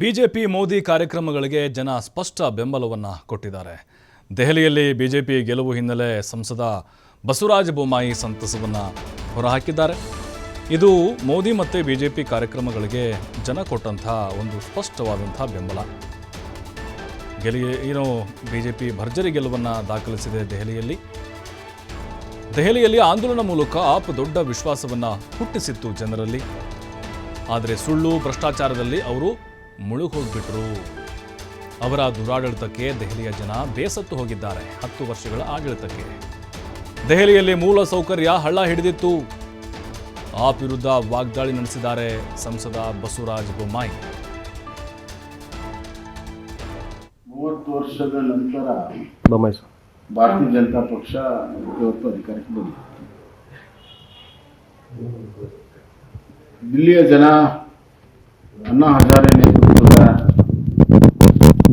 BJP Modi ಕಾರ್ಯಕ್ರಮಗಳಿಗೆ ಜನ ಸ್ಪಷ್ಟ ಬೆಂಬಲವನ್ನು ಕೊಟ್ಟಿದ್ದಾರೆ. ದೆಹಲಿಯಲ್ಲಿ ಬಿಜೆಪಿ ಗೆಲುವು ಹಿನ್ನೆಲೆ ಸಂಸದ ಬಸವರಾಜ ಬೊಮ್ಮಾಯಿ ಸಂತಸವನ್ನು ಹೊರಹಾಕಿದ್ದಾರೆ. ಇದು ಮೋದಿ ಮತ್ತು ಬಿಜೆಪಿ ಕಾರ್ಯಕ್ರಮಗಳಿಗೆ ಜನ ಕೊಟ್ಟಂಥ ಒಂದು ಸ್ಪಷ್ಟವಾದಂಥ ಬೆಂಬಲ. ಗೆಲಿ ಏನು ಬಿಜೆಪಿ ಭರ್ಜರಿ ಗೆಲುವನ್ನು ದಾಖಲಿಸಿದೆ ದೆಹಲಿಯಲ್ಲಿ? ದೆಹಲಿಯಲ್ಲಿ ಆಂದೋಲನ ಮೂಲಕ ಆಪ್ ದೊಡ್ಡ ವಿಶ್ವಾಸವನ್ನು ಹುಟ್ಟಿಸಿತ್ತು ಜನರಲ್ಲಿ. ಆದರೆ ಸುಳ್ಳು, ಭ್ರಷ್ಟಾಚಾರದಲ್ಲಿ ಅವರು ಮುಳುಗೋಗ್ಬಿಟ್ರು. ಅವರ ದುರಾಡಳಿತಕ್ಕೆ ದೆಹಲಿಯ ಜನ ಬೇಸತ್ತು ಹೋಗಿದ್ದಾರೆ ಹತ್ತು ವರ್ಷಗಳ ಆಡಳಿತಕ್ಕೆ. ದೆಹಲಿಯಲ್ಲಿ ಮೂಲ ಸೌಕರ್ಯ ಹಳ್ಳ ಹಿಡಿದಿತ್ತು. ಆಪ್ ವಿರುದ್ಧ ವಾಗ್ದಾಳಿ ನಡೆಸಿದ್ದಾರೆ ಸಂಸದ ಬಸವರಾಜ ಬೊಮ್ಮಾಯಿ. ಮೂವತ್ತು ವರ್ಷದ ನಂತರ ಬೊಮ್ಮಾಯಿ ಸರ್. ಭಾರತೀಯ ಜನತಾ ಪಕ್ಷ ಇವತ್ತು ಅಧಿಕಾರಕ್ಕೆ ಬಂದಿದೆ ದಿಲ್ಲಿಯ ಜನ ಅಣ್ಣಾ ಹಜಾರೆ ನೇತೃತ್ವದ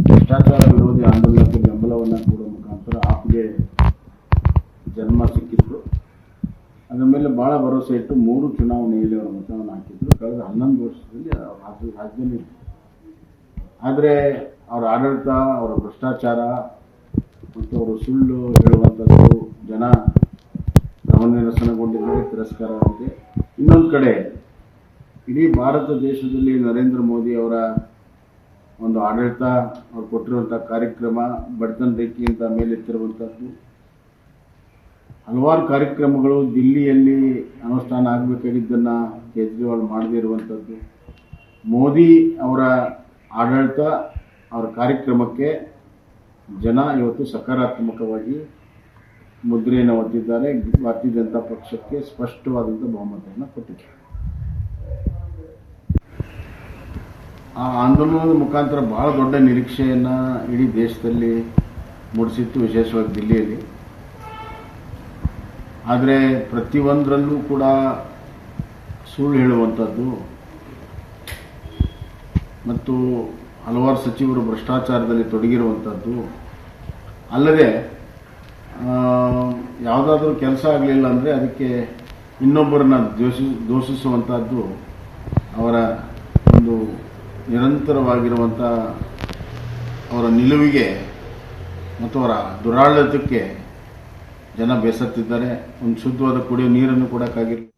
ಭ್ರಷ್ಟಾಚಾರ ವಿರೋಧಿ ಆಂದೋಲನಕ್ಕೆ ಬೆಂಬಲವನ್ನು ಕೊಡುವ ಮುಖಾಂತರ ಆಪ್ಗೆ ಜನ್ಮ ಸಿಕ್ಕಿತ್ತು. ಅದರ ಮೇಲೆ ಭಾಳ ಭರವಸೆ ಇಟ್ಟು ಮೂರು ಚುನಾವಣೆಯಲ್ಲಿ ಅವರ ಮತವನ್ನು ಹಾಕಿದ್ರು. ಕಳೆದ ಹನ್ನೊಂದು ವರ್ಷದಲ್ಲಿ ರಾಜ್ಯ, ರಾಜ್ಯದಲ್ಲಿ ಆದರೆ ಅವರ ಆಡಳಿತ, ಅವರ ಭ್ರಷ್ಟಾಚಾರ ಮತ್ತು ಅವರು ಸುಳ್ಳು ಹೇಳುವಂಥದ್ದು ಜನ ಗಮನ ನಿರಸನಗೊಂಡಿದ್ದಾರೆ ತಿರಸ್ಕಾರವಾಗಿದೆ ಇನ್ನೊಂದು ಕಡೆ ಇಡೀ ಭಾರತ ದೇಶದಲ್ಲಿ ನರೇಂದ್ರ ಮೋದಿ ಅವರ ಒಂದು ಆಡಳಿತ, ಅವ್ರು ಕೊಟ್ಟಿರುವಂಥ ಕಾರ್ಯಕ್ರಮ, ಬಡತನ ರೇಖೆಯಿಂದ ಮೇಲೆತ್ತಿರುವಂಥದ್ದು ಹಲವಾರು ಕಾರ್ಯಕ್ರಮಗಳು ದಿಲ್ಲಿಯಲ್ಲಿ ಅನುಷ್ಠಾನ ಆಗಬೇಕಾಗಿದ್ದನ್ನು ಕೇಜ್ರಿವಾಲ್ ಮಾಡದೇ ಇರುವಂಥದ್ದು ಮೋದಿ ಅವರ ಆಡಳಿತ, ಅವರ ಕಾರ್ಯಕ್ರಮಕ್ಕೆ ಜನ ಇವತ್ತು ಸಕಾರಾತ್ಮಕವಾಗಿ ಮುದ್ರೆಯನ್ನು ಒತ್ತಿದ್ದಾರೆ. ಭಾರತೀಯ ಪಕ್ಷಕ್ಕೆ ಸ್ಪಷ್ಟವಾದಂಥ ಬಹುಮತವನ್ನು ಕೊಟ್ಟಿದ್ದಾರೆ. ಆ ಆಂದೋಲನದ ಮುಖಾಂತರ ಬಹಳ ದೊಡ್ಡ ನಿರೀಕ್ಷೆಯನ್ನು ಇಡೀ ದೇಶದಲ್ಲಿ ಮೂಡಿಸಿತ್ತು, ವಿಶೇಷವಾಗಿ ದಿಲ್ಲಿಯಲ್ಲಿ. ಆದರೆ ಪ್ರತಿಯೊಂದರಲ್ಲೂ ಕೂಡ ಸುಳ್ಳು ಹೇಳುವಂಥದ್ದು ಮತ್ತು ಹಲವಾರು ಸಚಿವರು ಭ್ರಷ್ಟಾಚಾರದಲ್ಲಿ ತೊಡಗಿರುವಂಥದ್ದು ಅಲ್ಲದೆ ಯಾವುದಾದ್ರೂ ಕೆಲಸ ಆಗಲಿಲ್ಲ ಅಂದರೆ ಅದಕ್ಕೆ ಇನ್ನೊಬ್ಬರನ್ನ ದೋಷಿ ದೋಷಿಸುವಂಥದ್ದು ಅವರ ನಿರಂತರವಾಗಿರುವಂಥ ಅವರ ನಿಲುವಿಗೆ ಮತ್ತು ಅವರ ದುರಾಡಳಿತಕ್ಕೆ ಜನ ಬೇಸತ್ತಿದ್ದಾರೆ. ಒಂದು ಶುದ್ಧವಾದ ಕುಡಿಯೋ ನೀರನ್ನು ಕೊಡೋಕ್ಕಾಗಿಲ್ಲ